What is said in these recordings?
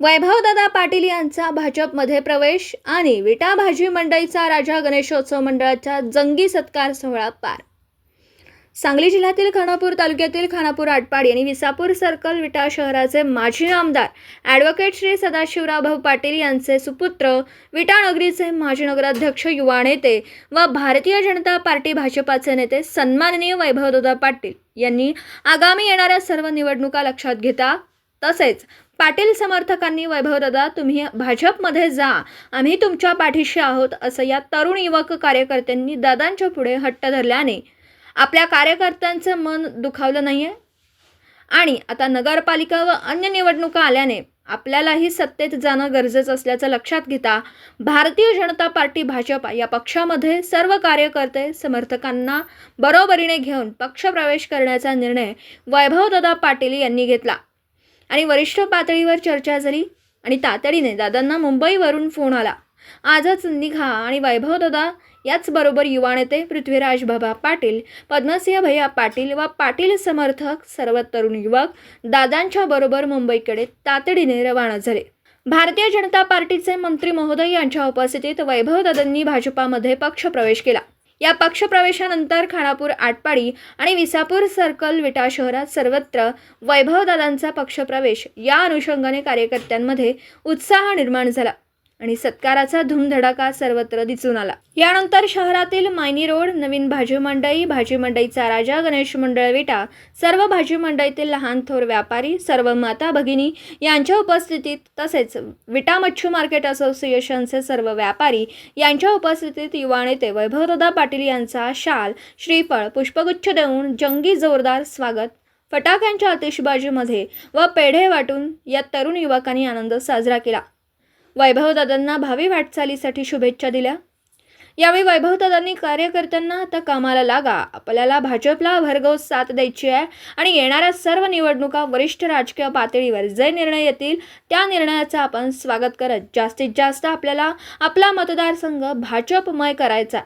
वैभवदादा पाटील यांचा भाजपमध्ये प्रवेश आणि विटा भाजी मंडईचा राजा गणेशोत्सव मंडळाचा जंगी सत्कार सोहळा पार. सांगली जिल्ह्यातील खानापूर तालुक्यातील खानापूर आटपाडी आणि विसापूर सर्कल विटा शहराचे माजी आमदार ॲडव्होकेट श्री सदाशिवराव भाऊ पाटील यांचे सुपुत्र विटा नगरीचे माजी नगराध्यक्ष युवा नेते व भारतीय जनता पार्टी भाजपाचे नेते सन्माननीय वैभवदादा पाटील यांनी आगामी येणाऱ्या सर्व निवडणुका लक्षात घेता तसेच पाटील समर्थकांनी वैभवदादा तुम्ही भाजपमध्ये जा. आम्ही तुमच्या पाठीशी आहोत असं या तरुण युवक कार्यकर्त्यांनी दादांच्या पुढे हट्ट धरल्याने आपल्या कार्यकर्त्यांचं मन दुखावलं नाही आहे आणि आता नगरपालिका व अन्य निवडणुका आल्याने आपल्यालाही सत्तेत जाणं गरजेचं असल्याचं लक्षात घेता भारतीय जनता पार्टी भाजपा या पक्षामध्ये सर्व कार्यकर्ते समर्थकांना बरोबरीने घेऊन पक्षप्रवेश करण्याचा निर्णय वैभवदादा पाटील यांनी घेतला. आणि वरिष्ठ पातळीवर चर्चा झाली आणि तातडीने दादांना मुंबईवरून फोन आला. आजच निघा आणि वैभवदादा याचबरोबर युवा नेते पृथ्वीराज बाबा पाटील पद्मसिंह भैया पाटील व पाटील समर्थक सर्व तरुण युवक दादांच्या बरोबर मुंबईकडे तातडीने रवाना झाले. भारतीय जनता पार्टीचे मंत्री महोदय यांच्या उपस्थितीत वैभवदादांनी भाजपामध्ये पक्षप्रवेश केला. या पक्षप्रवेशानंतर खानापूर आटपाडी आणि विसापूर सर्कल विटा शहरात सर्वत्र वैभवदादांचा पक्षप्रवेश. या अनुषंगाने कार्यकर्त्यांमध्ये उत्साह निर्माण झाला. आणि सत्काराचा धूमधडाका सर्वत्र दिसून आला. यानंतर शहरातील मायनी रोड नवीन भाजी मंडई भाजी मंडईचा राजा गणेश मंडळ विटा सर्व भाजी मंडईतील लहान थोर व्यापारी सर्व माता भगिनी यांच्या उपस्थितीत तसेच विटा मच्छू मार्केट असोसिएशनचे सर्व व्यापारी यांच्या उपस्थितीत युवा नेते वैभवदादा पाटील यांचा शाल श्रीफळ पुष्पगुच्छ देऊन जंगी जोरदार स्वागत फटाक्यांच्या आतिषबाजीमध्ये व पेढे वाटून या तरुण युवकांनी आनंद साजरा केला. वैभवदादांना भावी वाटचालीसाठी शुभेच्छा दिल्या. यावेळी वैभवदादांनी कार्यकर्त्यांना आता कामाला लागा. आपल्याला भाजपला भरघोस साथ द्यायची आहे आणि येणाऱ्या सर्व निवडणुका वरिष्ठ राजकीय पातळीवर जे निर्णय येतील त्या निर्णयाचं आपण स्वागत करत जास्तीत जास्त आपल्याला आपला मतदारसंघ भाजपमय करायचा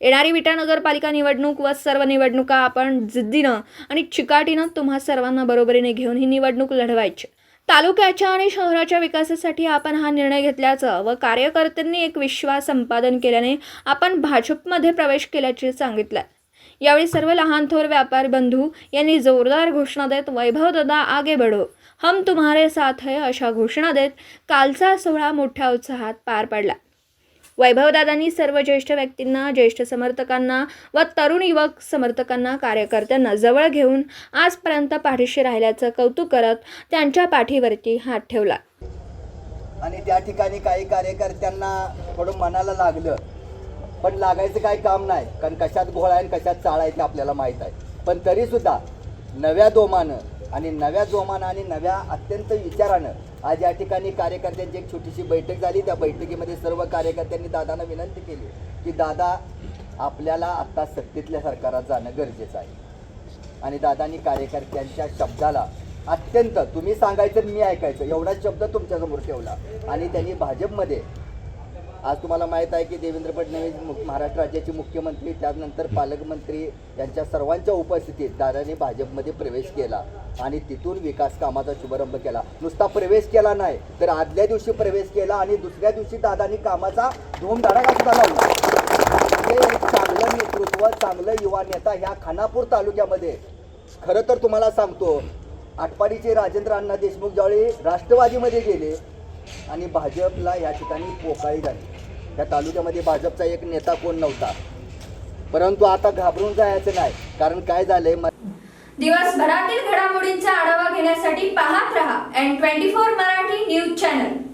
येणारी विटा नगरपालिका निवडणूक व सर्व निवडणुका आपण जिद्दीनं आणि चिकाटीनं तुम्हा सर्वांना बरोबरीने घेऊन ही निवडणूक लढवायची. तालुक्याच्या आणि शहराच्या विकासासाठी आपण हा निर्णय घेतल्याचं व कार्यकर्त्यांनी एक विश्वास संपादन केल्याने आपण भाजपमध्ये प्रवेश केल्याचे सांगितलं यावेळी सर्व लहान थोर व्यापारी बंधू यांनी जोरदार घोषणा देत वैभव दादा आगे बढो. हम तुम्हारे साथ है अशा घोषणा देत कालचा सोहळा मोठ्या उत्साहात पार पडला. वैभवदादांनी सर्व ज्येष्ठ व्यक्तींना ज्येष्ठ समर्थकांना व तरुण युवक समर्थकांना कार्यकर्त्यांना जवळ घेऊन आजपर्यंत पाठीशी राहिल्याचं कौतुक करत त्यांच्या पाठीवरती हात ठेवला. आणि त्या ठिकाणी काही कार्यकर्त्यांना थोडं मनाला लागलं. पण लागायचं काही काम नाही कारण कशात घोळा आहे आणि कशात चाळ आहे ते आपल्याला माहीत आहे. पण तरीसुद्धा नव्या दोमानं आणि नव्या जोमानं आणि नव्या अत्यंत विचारानं आज या ठिकाणी कार्यकर्त्यांची एक छोटीशी बैठक झाली. त्या बैठकीमध्ये सर्व कार्यकर्त्यांनी दादांना विनंती केली की दादा आपल्याला आत्ता सत्तेतल्या सरकारात जाणं गरजेचं आहे. आणि दादांनी कार्यकर्त्यांच्या शब्दाला अत्यंत तुम्ही सांगायचं मी ऐकायचं. एवढा शब्द तुमच्यासमोर ठेवला. आणि त्यांनी भाजपमध्ये आज तुम्हाला माहीत आहे की देवेंद्र फडणवीस महाराष्ट्र राज्याचे मुख्यमंत्री त्यानंतर पालकमंत्री यांच्या सर्वांच्या उपस्थितीत दादांनी भाजपमध्ये प्रवेश केला आणि तिथून विकास कामाचा शुभारंभ केला. नुसता प्रवेश केला नाही तर आदल्या दिवशी प्रवेश केला आणि दुसऱ्या दिवशी दादांनी कामाचा धूमधडाका सुद्धा लावला हे एक चांगलं नेतृत्व चांगलं युवा नेता ह्या खानापूर तालुक्यामध्ये. खरं तर तुम्हाला सांगतो आटपाडीचे राजेंद्र अण्णा देशमुख ज्यावेळी राष्ट्रवादीमध्ये गेले आणि भाजपला या ठिकाणी पोकाळी झाली. त्या तालुक्यामध्ये भाजपचा एक नेता कोण नव्हता. परंतु आता घाबरून जायचं नाही कारण काय झालंय म- दिवसभरातील घडामोडींचा आढावा घेण्यासाठी पाहत रहा N twenty four Marathi news channel